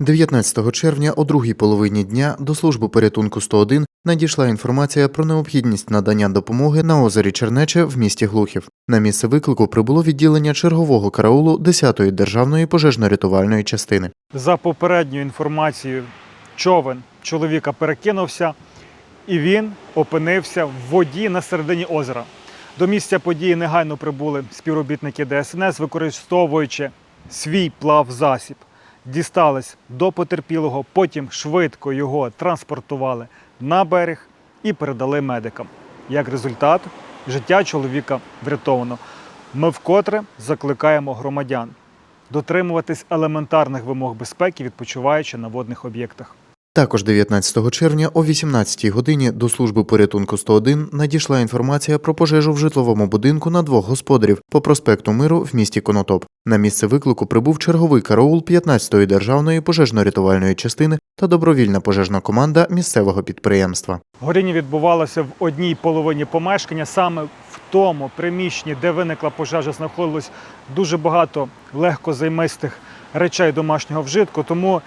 19 червня о другій половині дня до служби порятунку 101 надійшла інформація про необхідність надання допомоги на озері Чернече в місті Глухів. На місце виклику прибуло відділення чергового караулу 10-ї державної пожежно-рятувальної частини. За попередньою інформацією, човен чоловіка перекинувся, і він опинився в воді на середині озера. До місця події негайно прибули співробітники ДСНС, використовуючи свій плавзасіб. Дістались до потерпілого, потім швидко його транспортували на берег і передали медикам. Як результат, життя чоловіка врятовано. Ми вкотре закликаємо громадян дотримуватись елементарних вимог безпеки, відпочиваючи на водних об'єктах. Також 19 червня о 18 годині до служби порятунку 101 надійшла інформація про пожежу в житловому будинку на двох господарів по проспекту Миру в місті Конотоп. На місце виклику прибув черговий караул 15-ї державної пожежно-рятувальної частини та добровільна пожежна команда місцевого підприємства. Горіння відбувалося в одній половині помешкання. Саме в тому приміщенні, де виникла пожежа, знаходилось дуже багато легкозаймистих речей домашнього вжитку. Тому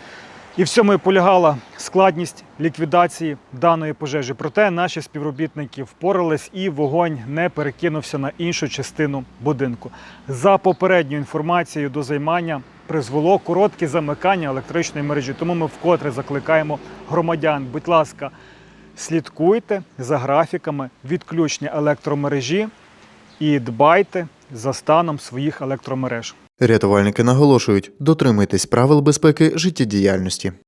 і в цьому і полягала складність ліквідації даної пожежі. Проте наші співробітники впорались і вогонь не перекинувся на іншу частину будинку. За попередньою інформацією до займання призвело коротке замикання електричної мережі. Тому ми вкотре закликаємо громадян, будь ласка, слідкуйте за графіками відключення електромережі і дбайте за станом своїх електромереж. Рятувальники наголошують, дотримуйтесь правил безпеки життєдіяльності.